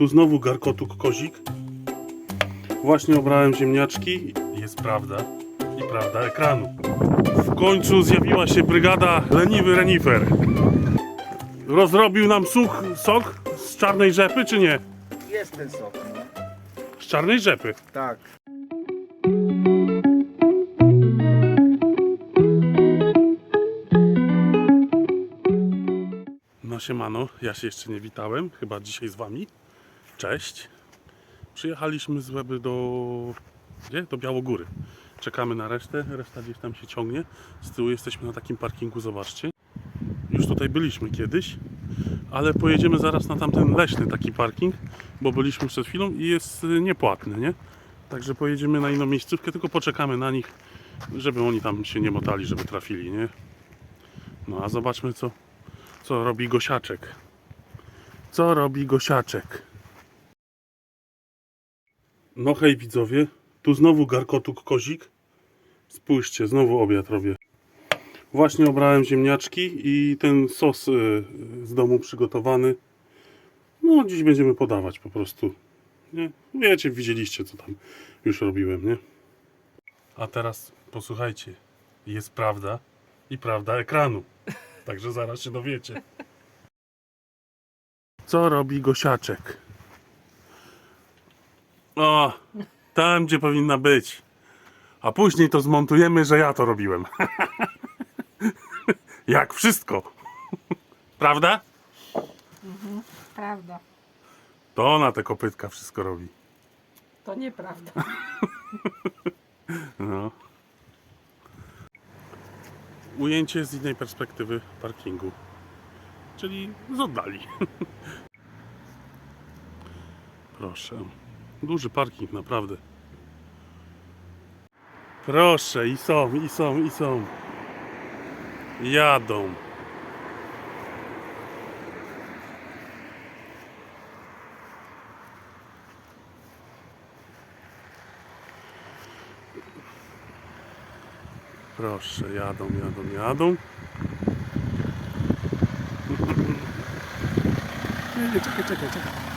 Tu znowu garkotuk kozik. Właśnie obrałem ziemniaczki. Jest prawda. I prawda ekranu. W końcu zjawiła się brygada Leniwy Renifer. Rozrobił nam such, sok z czarnej rzepy, czy nie? Jest ten sok. Z czarnej rzepy. Tak. No siemano, ja się jeszcze nie witałem, chyba dzisiaj z wami. Cześć. Przyjechaliśmy z Łeby do... gdzie? Do Białogóry. Czekamy na resztę, reszta gdzieś tam się ciągnie. Z tyłu jesteśmy na takim parkingu, zobaczcie. Już tutaj byliśmy kiedyś, ale pojedziemy zaraz na tamten leśny taki parking, bo byliśmy przed chwilą i jest niepłatny, nie? Także pojedziemy na inną miejscówkę, tylko poczekamy na nich, żeby oni tam się nie motali, żeby trafili, nie? No a zobaczmy co, co robi Gosiaczek. Co robi Gosiaczek? No hej widzowie, tu znowu garkotuk kozik. Spójrzcie, znowu obiad robię. Właśnie obrałem ziemniaczki i ten sos y, z domu przygotowany. No dziś będziemy podawać po prostu. Nie? Wiecie, widzieliście co tam już robiłem, nie? A teraz posłuchajcie, jest prawda i prawda ekranu. Także zaraz się dowiecie. Co robi Gosiaczek? O, tam gdzie powinna być. A później to zmontujemy, że ja to robiłem. Jak wszystko. Prawda? Prawda. To ona te kopytka wszystko robi. To nieprawda. No. Ujęcie z innej perspektywy parkingu. Czyli z oddali. Proszę. Duży parking, naprawdę. Proszę, i są, i są, i są. Jadą. Proszę, jadą, jadą, jadą. Nie, nie, czekaj, czekaj, czekaj.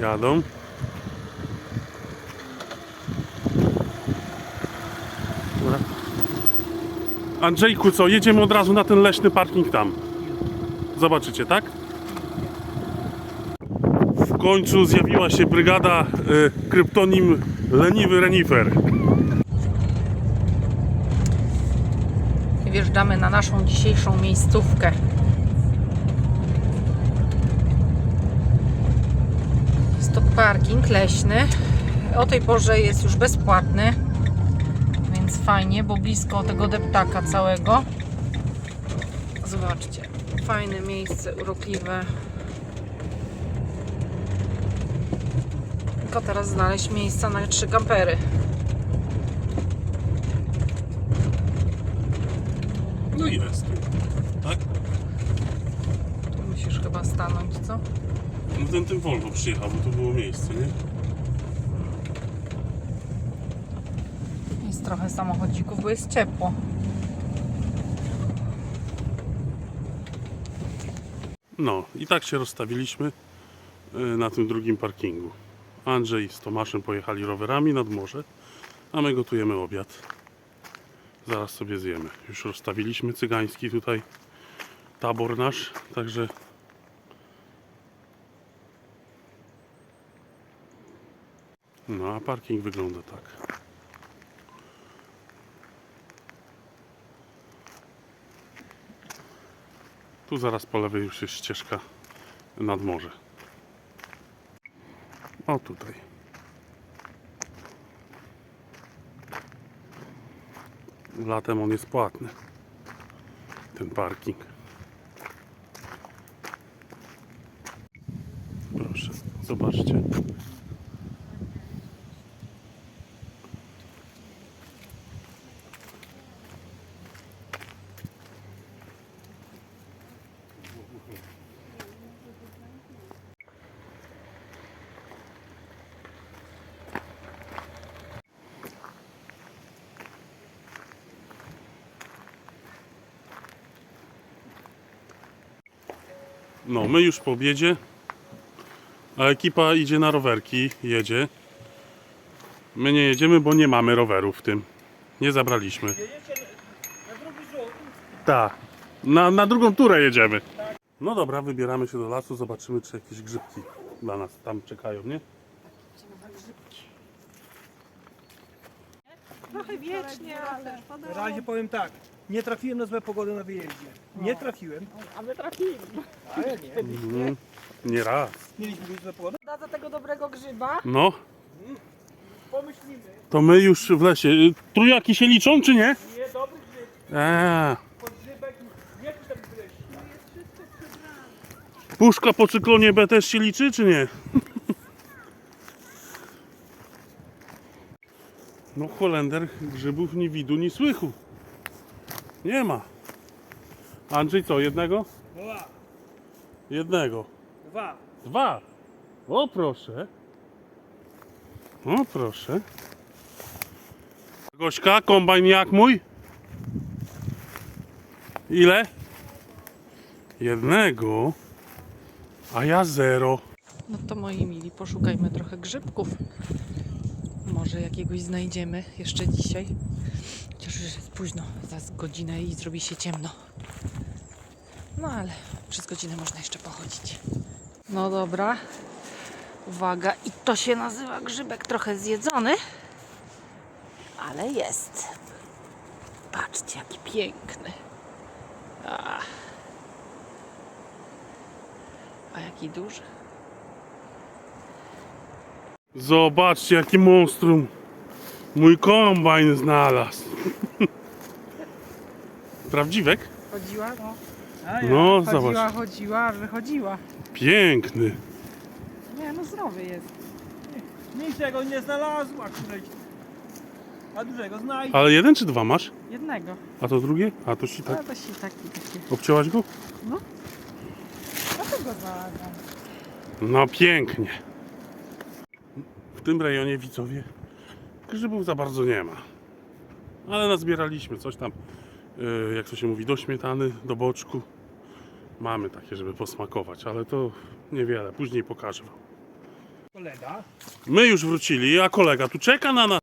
Jadą. Andrzejku, co? Jedziemy od razu na ten leśny parking tam. Zobaczycie, tak? W końcu zjawiła się brygada y, kryptonim Leniwy Renifer. Wjeżdżamy na naszą dzisiejszą miejscówkę. Jest to parking leśny. O tej porze jest już bezpłatny, więc fajnie, bo blisko tego deptaka całego. Zobaczcie, fajne miejsce, urokliwe. Tylko teraz znaleźć miejsca na trzy kampery. No i jest. Tak? Tu musisz chyba stanąć, co? No ten, ten Volvo przyjechał, bo tu było miejsce, nie? Jest trochę samochodzików, bo jest ciepło. No i tak się rozstawiliśmy y, na tym drugim parkingu. Andrzej z Tomaszem pojechali rowerami nad morze, a my gotujemy obiad. Zaraz sobie zjemy. Już rozstawiliśmy cygański tutaj tabor nasz, także no a parking wygląda tak. Tu zaraz po lewej już jest ścieżka nad morze. O tutaj. Latem on jest płatny. Ten parking. No, my już po obiedzie, a ekipa idzie na rowerki, jedzie. My nie jedziemy, bo nie mamy rowerów w tym. Nie zabraliśmy. Tak. Na, na drugą turę jedziemy. No dobra, wybieramy się do lasu, zobaczymy czy jakieś grzybki dla nas tam czekają, nie? Trochę wiecznie, ale Na razie powiem tak, nie trafiłem na złe pogody na wyjeździe. Nie trafiłem, A my trafimy. ale nie. Mhm. Nie raz. Mieliśmy być złe pogody. Da za tego dobrego grzyba. No, Pomyślimy. to my już w lesie. Y, Trójaki się liczą, czy nie? Nie, dobry grzyb, Eee. podgrzybek, nie tam. Puszka po cyklonie B też się liczy, czy nie? No Holender grzybów ni widu, ni słychu. Nie ma. Andrzej co, jednego? Dwa, Jednego. dwa. Dwa. O proszę. O proszę. Gośka, kombajn jak mój? Ile? Jednego. A ja zero. No to moi mili, poszukajmy trochę grzybków. Może jakiegoś znajdziemy jeszcze dzisiaj. Już jest późno, za godzinę i zrobi się ciemno. No ale przez godzinę można jeszcze pochodzić. No dobra. Uwaga, i to się nazywa grzybek trochę zjedzony. Ale jest. Patrzcie, jaki piękny. A, A jaki duży. Zobaczcie, jaki monstrum. Mój kombajn znalazł. Prawdziwek? Chodziła, no. A ja. No, Chodziła, zobacz. chodziła, wychodziła. Piękny. Nie, no zdrowy jest. Mniejszego nie znalazła, któreś. A dużego znajdzie. Ale jeden czy dwa masz? Jednego. A to drugie? A to si Ale tak. to się taki, taki. Obcięłaś go? Dlatego znalazłam. No pięknie. W tym rejonie widzowie grzybów za bardzo nie ma. Ale nazbieraliśmy coś tam, jak to się mówi, do śmietany, do boczku. Mamy takie, żeby posmakować, ale to niewiele. Później pokażę wam. Kolega. My już wrócili, a kolega tu czeka na nas.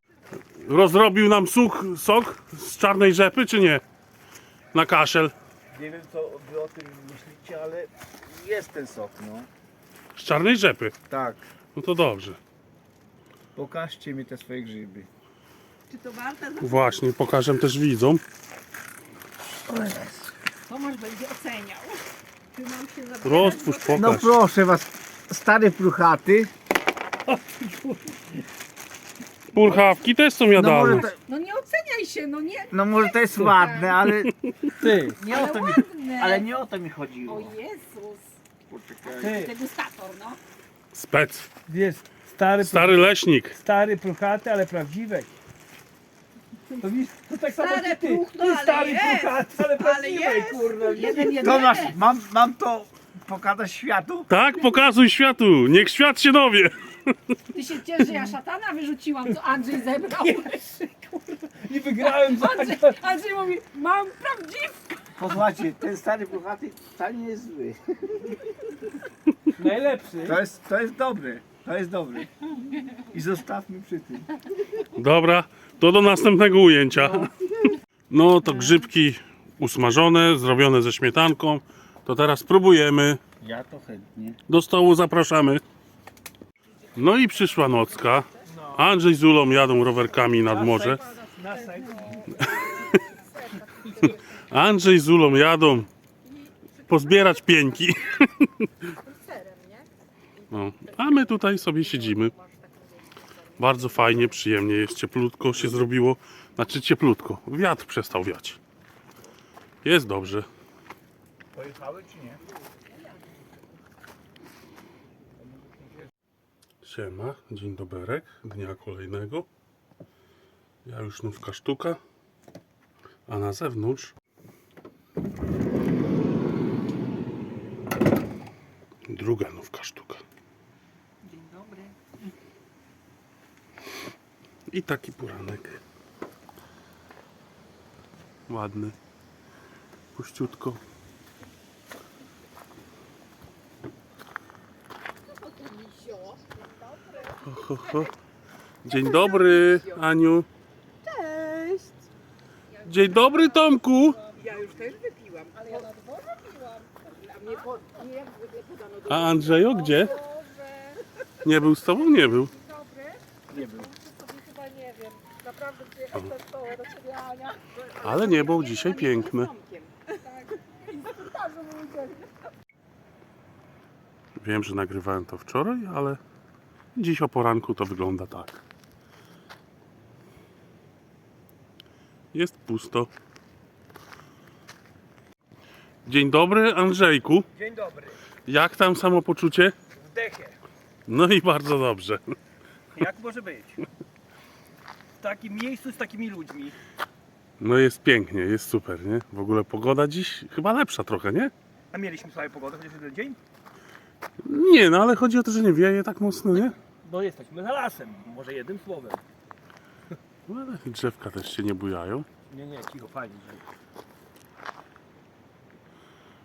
Rozrobił nam sok, sok z czarnej rzepy, czy nie? Na kaszel. Nie wiem co wy o tym myślicie, ale jest ten sok, no. Z czarnej rzepy. Tak. No to dobrze. Pokażcie mi te swoje grzyby. Czy to warte? Właśnie, pokażę też widzom. Tomasz będzie oceniał. Czy nam się zabrać? Roztwórz, pokaż. No proszę was, stary pruchaty. Purchawki też są No jadalne. może, to, No nie oceniaj się, no nie. no może to jest ładne, ale ty, nie o Ale to mi, ładne. ale nie o to mi chodziło. O Jezus. Poczekaj. Ty, Degustator, no. Spec. wiesz, stary, Stary leśnik. stary pruchaty, ale prawdziwek. To widzisz, to tak samo Stare jak ty. pruch, no Ty ale stary jest. pruchaty, ale jest. kurwa. Jeden, jeden. Tomasz, mam, mam to pokazać światu? Tak, pokazuj światu. Niech świat się dowie. Ty się ciesz, że ja szatana wyrzuciłam, co Andrzej zebrał. I wygrałem za Andrzej, Andrzej mówi, mam prawdziwkę. Posłuchajcie, ten stary pruchaty wcale nie jest zły. najlepszy. To jest, to jest dobre, to jest dobre. I zostawmy przy tym. Dobra, to do następnego ujęcia. No to grzybki usmażone, zrobione ze śmietanką. To teraz próbujemy. Ja to chętnie. Do stołu zapraszamy. No i przyszła nocka. Andrzej z Ulą jadą rowerkami nad morze. Andrzej z Ulą jadą pozbierać pieńki. No, a my tutaj sobie siedzimy. Bardzo fajnie, przyjemnie jest, cieplutko się zrobiło. Znaczy cieplutko, wiatr przestał wiać. Jest dobrze. Pojechały czy nie? Siema, dzień doberek, dnia kolejnego. Ja już nówka sztuka, a na zewnątrz druga nówka sztuka. Dzień dobry. I taki poranek. Ładny. Puściutko. Ho. Dzień dobry, Aniu. Cześć. Dzień dobry, Tomku. Ja już też wypiłam, ale ja na dworze piłam. A mnie Andrzejo gdzie? Nie był z tobą? Nie był. Ale dzisiaj. Tak. Instruktorze mu udzieli. Wiem, że nagrywałem to wczoraj, ale dziś o poranku to wygląda tak. Jest pusto. Dzień dobry, Andrzejku. Dzień dobry. Jak tam samopoczucie? Wdechę. No i bardzo dobrze. Jak może być? W takim miejscu z takimi ludźmi. No jest pięknie, jest super, nie? W ogóle pogoda dziś chyba lepsza trochę, nie? A mieliśmy sobie pogodę chociaż jeden dzień? Nie, no ale chodzi o to, że nie wieje tak mocno, nie? Bo jesteśmy za lasem. Może jednym słowem. No ale drzewka też się nie bujają. Nie, nie, cicho, fajnie.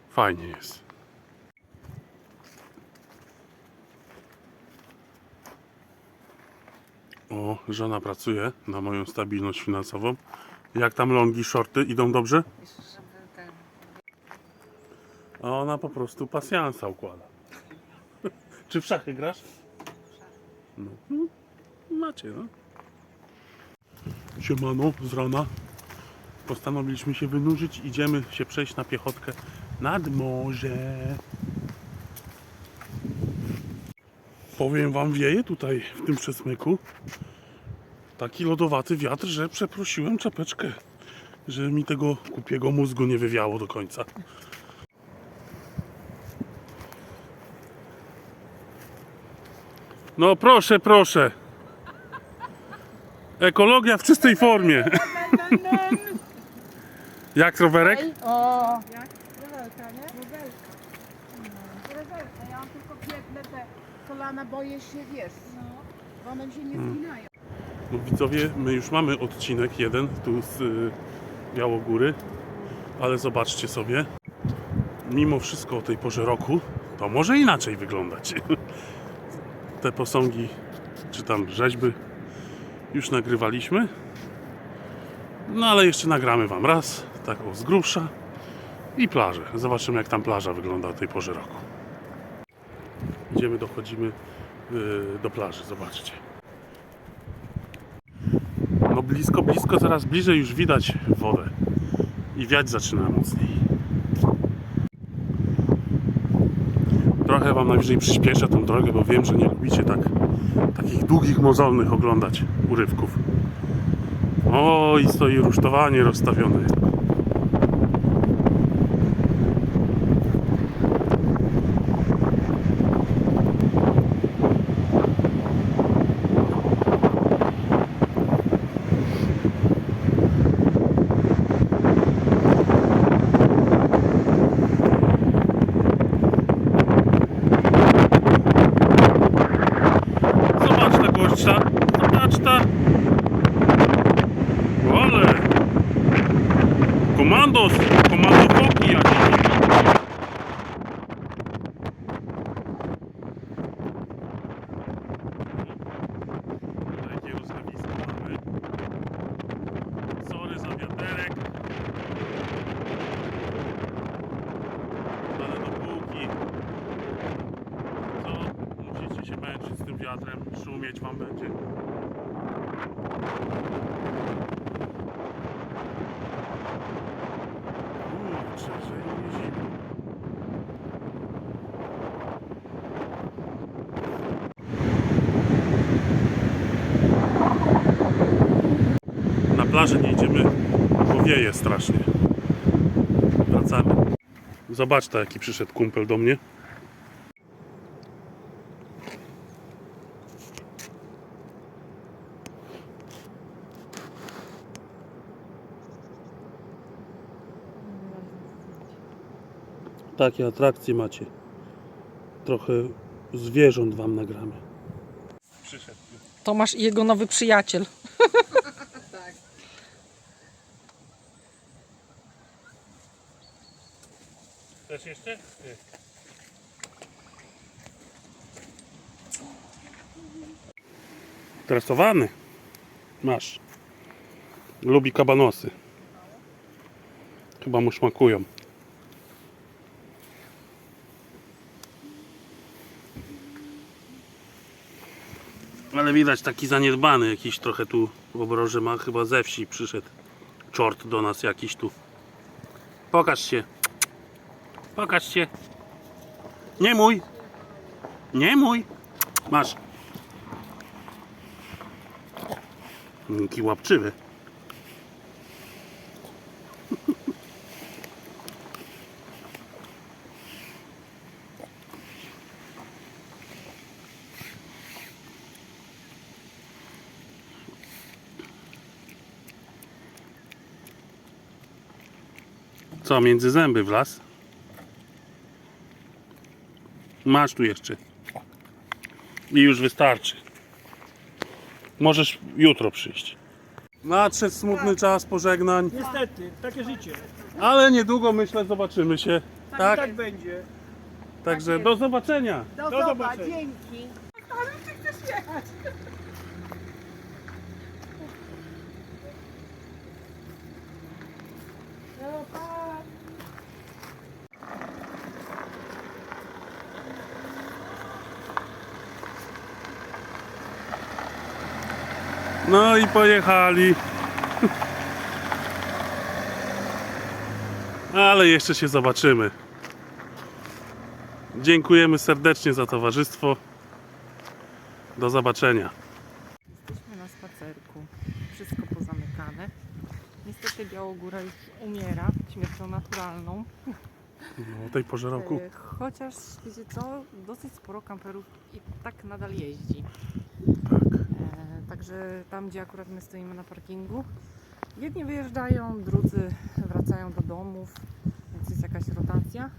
Fajnie jest. O, żona pracuje na moją stabilność finansową. Jak tam longi, shorty idą dobrze? A ona po prostu pasjansa układa. Czy w szachy grasz? No, macie, no. Siemano, z rana. Postanowiliśmy się wynurzyć. Idziemy się przejść na piechotkę nad morze. Powiem wam, wieje tutaj w tym przesmyku. Taki lodowaty wiatr, że przeprosiłem czapeczkę, że mi tego kupiego mózgu nie wywiało do końca. No proszę, proszę. Ekologia w czystej formie. Jak rowerek? O! Jak? Rewelka, nie? Rewelka. Rewelka. Ja mam tylko biedne te kolana, boję się, wiesz, bo one mi się nie zginają. No widzowie, my już mamy odcinek jeden tu z y, Białogóry, ale zobaczcie sobie, mimo wszystko o tej porze roku, to może inaczej wyglądać. Te posągi, czy tam rzeźby już nagrywaliśmy, no ale jeszcze nagramy Wam raz, tak o z grubsza i plażę. Zobaczymy jak tam plaża wygląda o tej porze roku. Idziemy, dochodzimy y, do plaży, zobaczcie. No blisko, blisko, coraz bliżej już widać wodę. I wiać zaczyna mocniej. Trochę wam najwyżej przyspieszę tą drogę, bo wiem, że nie lubicie tak takich długich, mozolnych oglądać urywków. O, i stoi rusztowanie rozstawione. Zobacz ta gościa. Zobacz ta. Ale. Komandos. Komando foki jakieś. Takie rozlewisko mamy. Sorry za wiaterek. Ale dopóki co musicie się męczyć z tym wiatrem, wam będzie. Że nie. Na plażę nie idziemy, bo wieje strasznie. Wracamy. Zobacz jaki przyszedł kumpel do mnie. Takie atrakcje macie. Trochę zwierząt wam nagramy. Przyszedł. Tomasz i jego nowy przyjaciel. Też jeszcze? Zestresowany. Masz. Lubi kabanosy. Chyba mu smakują. Ale widać taki zaniedbany jakiś trochę tu w obroży ma chyba ze wsi przyszedł. Czort do nas jakiś tu. Pokaż się. Pokaż się. Nie mój. Nie mój. Masz. Jaki łapczywy. Co, między zęby wlazł? Masz tu jeszcze. I już wystarczy. Możesz jutro przyjść. Nadszedł smutny czas pożegnań, Niestety, takie życie. ale niedługo myślę zobaczymy się. Tak? Tak będzie. Także do zobaczenia. Do, Do zoba, zobaczenia. dzięki. Ale ty chcesz jechać. No, pa. No i pojechali. Ale jeszcze się zobaczymy. Dziękujemy serdecznie za towarzystwo. Do zobaczenia. Jesteśmy na spacerku. Wszystko pozamykane. Niestety Białogóra już umiera śmiercią naturalną. No, o tej porze roku. E, Chociaż wiecie co, dosyć sporo kamperów i tak nadal jeździ. Tak. Także tam, gdzie akurat my stoimy na parkingu, jedni wyjeżdżają, drudzy wracają do domów, więc jest jakaś rotacja.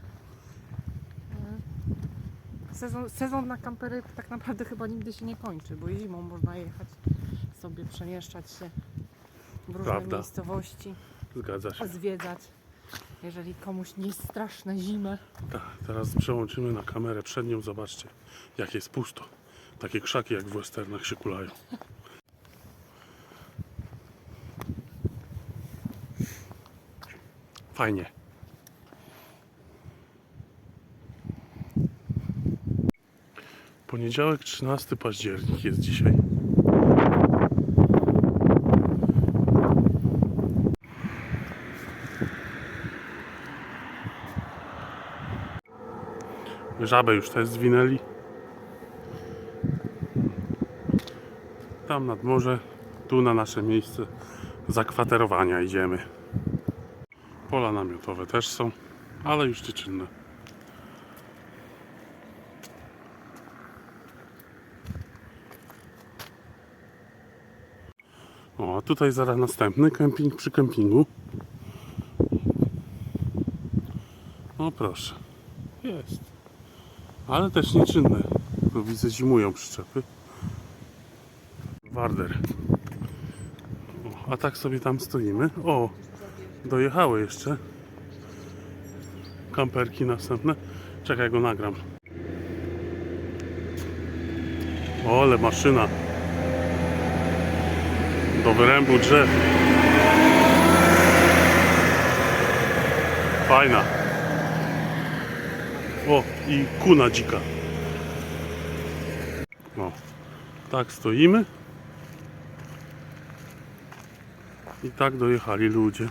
E, Sezon, sezon na kampery tak naprawdę chyba nigdy się nie kończy, bo zimą można jechać sobie, przemieszczać się w różne Prawda. miejscowości, Zgadza się. zwiedzać. Jeżeli komuś nie jest straszne zimę, Tak, teraz przełączymy na kamerę przednią. Zobaczcie, jak jest pusto. Takie krzaki jak w westernach się kulają. Fajnie. Poniedziałek 13 październik jest dzisiaj. Żabę już też zwinęli. Tam nad morze, tu na nasze miejsce zakwaterowania idziemy. Pola namiotowe też są, ale już czynne. O, a tutaj zaraz następny kemping przy kempingu. O proszę, jest. Ale też nieczynne. Tu widzę zimują przyczepy. Warder. O, a tak sobie tam stoimy. O, dojechały jeszcze. Kamperki następne. Czekaj, go nagram. O, ale maszyna. Do wyrębu drzew. Fajna. O, i kuna dzika. O, tak stoimy. I tak dojechali ludzie.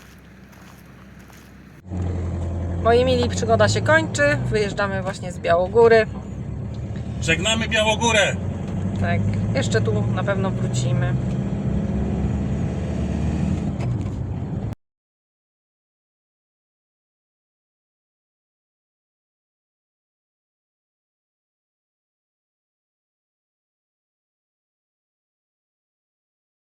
Moi mili, przygoda się kończy. Wyjeżdżamy właśnie z Białogóry. Żegnamy Białogórę! Tak, jeszcze tu na pewno wrócimy.